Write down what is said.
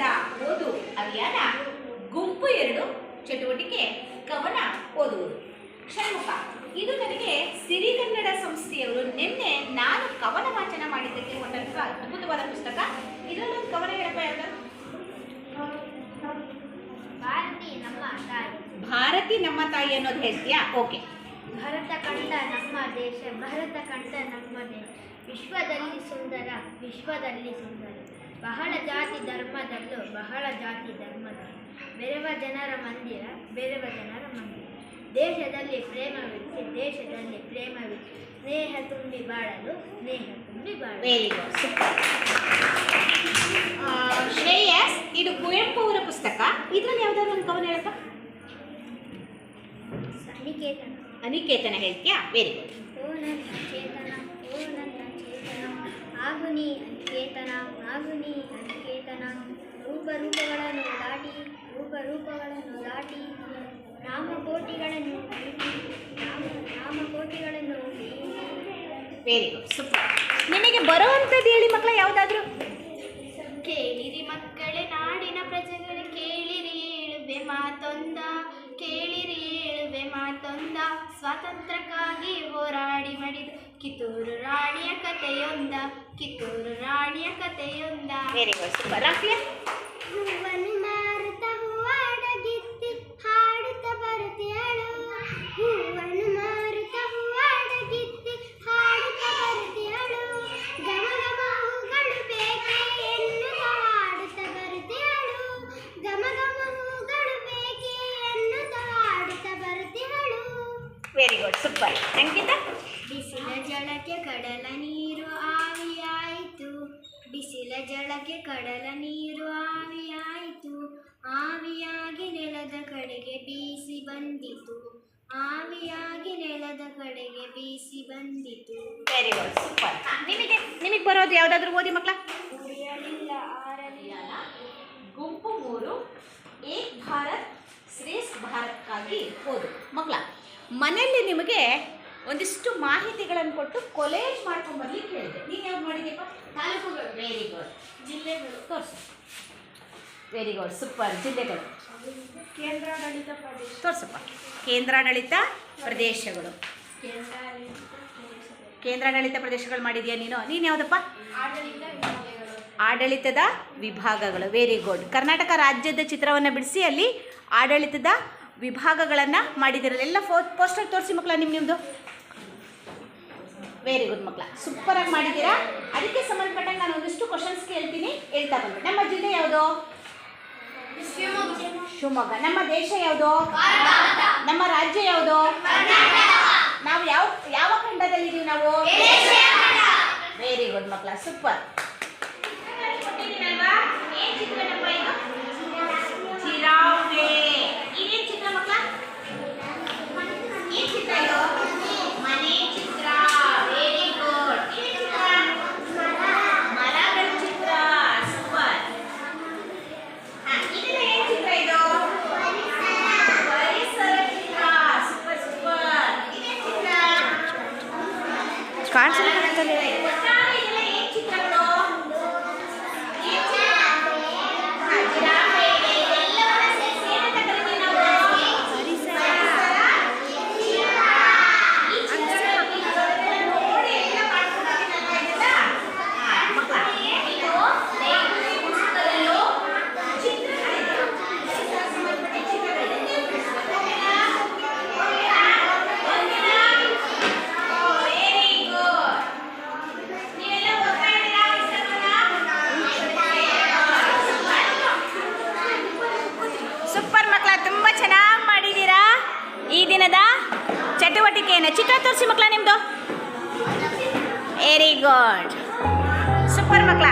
ನೂರು ಓದು ಅಭಿಯಾನ. ಗುಂಪು ಎರಡು ಚಟುವಟಿಕೆ ಕವನ ಓದುವುದು. ಷಣ್ಮುಖ ಇದು ನನಗೆ ಸಿರಿಗನ್ನಡ ಸಂಸ್ಥೆಯವರು ನಿನ್ನೆ ನಾನು ಕವನ ವಾಚನ ಮಾಡಿದ್ದಕ್ಕೆ ಒಂದಂತ ಅದ್ಭುತವಾದ ಪುಸ್ತಕ. ಇದರಲ್ಲೊಂದು ಕವನ ಹೇಳಪ್ಪ ಯಾವ್ದಾದ್ರು ಭಾರತಿ ನಮ್ಮ ತಾಯಿ. ಭಾರತಿ ನಮ್ಮ ತಾಯಿ ಅನ್ನೋದು ಹೇಳ್ತೀಯಾ? ಓಕೆ. ಭರತ ಕಂಡ ನಮ್ಮ ದೇಶ ಭರತ ಕಂಡ ನಮ್ಮ ದೇಶ. ವಿಶ್ವದಲ್ಲಿ ಸುಂದರ ವಿಶ್ವದಲ್ಲಿ ಸುಂದರ. ಬಹಳ ಜಾತಿ ಧರ್ಮದಲ್ಲೂ ಬಹಳ ಜಾತಿ ಧರ್ಮದ ಬೆರೆವ ಜನರ ಮಂದಿರ ಬೆರೆವ ಜನರ ಮಂದಿರ. ದೇಶದಲ್ಲಿ ಪ್ರೇಮವಿತ್ತು ದೇಶದಲ್ಲಿ ಪ್ರೇಮವಿತ್ತು ಸ್ನೇಹ ತುಂಬಿ ಬಾಳಲು ಸ್ನೇಹ ತುಂಬಿ ಬಾಳಲು. ವೆರಿ ಗುಡ್ ಶ್ರೇಯಸ್ ಇದು ಕುವೆಂಪು ಅವರ ಪುಸ್ತಕ. ಇದರಲ್ಲಿ ಯಾವ್ದಾದ್ರು ಒಂದು ಕವನ ಹೇಳ್ತಾ ಅನಿಕೇತನ. ಅನಿಕೇತನ ಹೇಳ್ತೀಯಾ? ವೆರಿ ಗುಡ್ ಆಗು ನೀ ಅನಿಕೇತನ ಆಗು ನೀ ಅನಿಕೇತನ ರೂಪ ರೂಪಗಳನ್ನು ದಾಟಿ ರೂಪ ರೂಪಗಳನ್ನು ದಾಟಿ ನಾಮಕೋಟಿಗಳನ್ನು ನಾಮ ನಾಮಕೋಟಿಗಳನ್ನು. ವೆರಿ ಗುಡ್ ಸೂಪರ್ ನಿಮಗೆ ಬರುವಂಥದ್ದು ಹೇಳಿ ಮಕ್ಕಳ ಯಾವುದಾದ್ರೂ? ಕೇಳಿರಿ ಮಕ್ಕಳೇ ನಾಡಿನ ಪ್ರಜೆಗಳು ಕೇಳಿರಿ ಏಳುವೆ ಮಾತೊಂದ. ಕೇಳಿರಿ ಏಳುವೆ ಮಾತೊಂದ. ಸ್ವಾತಂತ್ರ್ಯಕ್ಕಾಗಿ ಹೋರಾಡಿ ಮಾಡಿದ ಕಿತ್ತೂರು ರಾಣಿಯ ಕಥೆಯೊಂದ ಕಿತ್ತೂರು ರಾಣಿಯ ಕಥೆಯೊಂದ. Very good super Rafiya? ಹೂವನ್ನು ಮಾರುತ್ತ ಹೂವಾಡಗಿತ್ತಿ ಹಾಡುತ್ತ ಬರುತ್ತೀಯಳು ಹೂವನ್ನು ಮಾರುತ್ತ ಹೂವಾಡಗಿತ್ತಿ ಹಾಡುತ್ತ ಬರುತ್ತೀಯಳು ಗಮ ಗಮ ಹೂಗಳು ಬೇಕೆ ಎನ್ನುತ್ತ ಹಾಡುತ್ತ ಬರುತ್ತಿಯಳು ಗಮ ಗಮ ಹೂಗಳು ಬೇಕೆ ಎನ್ನುತ್ತ ಹಾಡುತ್ತ ಬರುತ್ತಿಯಳು ವೆರಿ ಗುಡ್ ಸೂಪರ್ ಅಂಕಿತ ಜಳಕ್ಕೆ ಕಡಲ ನೀರು ಆವಿಯಾಯಿತು. ಆವಿಯಾಗಿ ನೆಲದ ಕಡೆಗೆ ಬೀಸಿ ಬಂದಿತು. ಆವಿಯಾಗಿ ನೆಲದ ಕಡೆಗೆ ಬೀಸಿ ಬಂದಿತು. ವೆರಿ ಗುಡ್ ಸೂಪರ್ ನಿಮಗೆ ನಿಮಗೆ ಬರೋದು ಯಾವುದಾದ್ರೂ ಓದಿ ಮಕ್ಕಳ? ಉಳಿಯಲಿಲ್ಲ ಆರಲಿಲ್ಲ. ಗುಂಪು ಮೂರು ಏಕ್ ಭಾರತ್ ಶ್ರೇಷ್ಠ ಭಾರತ್ಕಾಗಿ ಓದು. ಮಕ್ಕಳ ಮನೆಯಲ್ಲಿ ನಿಮಗೆ ಒಂದಿಷ್ಟು ಮಾಹಿತಿಗಳನ್ನು ಕೊಟ್ಟು ಕೊಲೇಜ್ ಮಾಡ್ಕೊಂಡು ಬರ್ಲಿಕ್ಕೆ ಹೇಳಿದೆ. ನೀನು ಯಾವ್ದು ಮಾಡಿದ್ಯಪ್ಪ? ತಾಲೂಕುಗಳು. ವೆರಿ ಗುಡ್ ಜಿಲ್ಲೆಗಳು. ತೋರಿಸು. ವೆರಿ ಗುಡ್ ಸೂಪರ್ ಜಿಲ್ಲೆಗಳು. ಕೇಂದ್ರಾಡಳಿತ ಪ್ರದೇಶ. ತೋರಿಸಪ್ಪ. ಕೇಂದ್ರಾಡಳಿತ ಪ್ರದೇಶಗಳು. ಕೇಂದ್ರಾಡಳಿತ ಪ್ರದೇಶಗಳು ಮಾಡಿದೀಯಾ ನೀನು? ನೀನು ಯಾವುದಪ್ಪ? ಆಡಳಿತದ ವಿಭಾಗಗಳು. ವೆರಿ ಗುಡ್ ಕರ್ನಾಟಕ ರಾಜ್ಯದ ಚಿತ್ರವನ್ನು ಬಿಡಿಸಿ ಅಲ್ಲಿ ಆಡಳಿತದ ವಿಭಾಗಗಳನ್ನು ಮಾಡಿದಿರಲ್ಲ ಎಲ್ಲ ಫೋ ಪೋಸ್ಟರ್ ತೋರಿಸಿ ಮಕ್ಕಳ ನಿಮ್ಮ ನಿಮ್ಮದು ವೆರಿ ಗುಡ್ ಮಕ್ಕಳ. ಸೂಪರಾಗಿ ಮಾಡಿದ್ದೀರಾ? ಅದಕ್ಕೆ ಸಂಬಂಧಪಟ್ಟಂಗೆ ನಾನು ಒಂದಿಷ್ಟು ಕ್ವಶನ್ಸ್ ಕೇಳ್ತೀನಿ. ಹೇಳ್ತಾ ಬಂದೆ ನಮ್ಮ ಜಿಲ್ಲೆ ಯಾವುದು? ಶಿವಮೊಗ್ಗ. ನಮ್ಮ ದೇಶ ಯಾವುದು? ನಮ್ಮ ರಾಜ್ಯ ಯಾವುದು? ನಾವು ಯಾವ ಯಾವ ಖಂಡದಲ್ಲಿದ್ದೀವಿ ನಾವು? ವೆರಿ ಗುಡ್ ಮಕ್ಕಳ. ಸೂಪರ್ ฉันไม่ ಚಟುವಟಿಕೆಯನ್ನು ಚಿತ್ರ ತೋರಿಸಿ ಮಕ್ಕಳ ನಿಮ್ಮದು ವೆರಿ ಗುಡ್ ಸೂಪರ್ ಮಕ್ಕಳ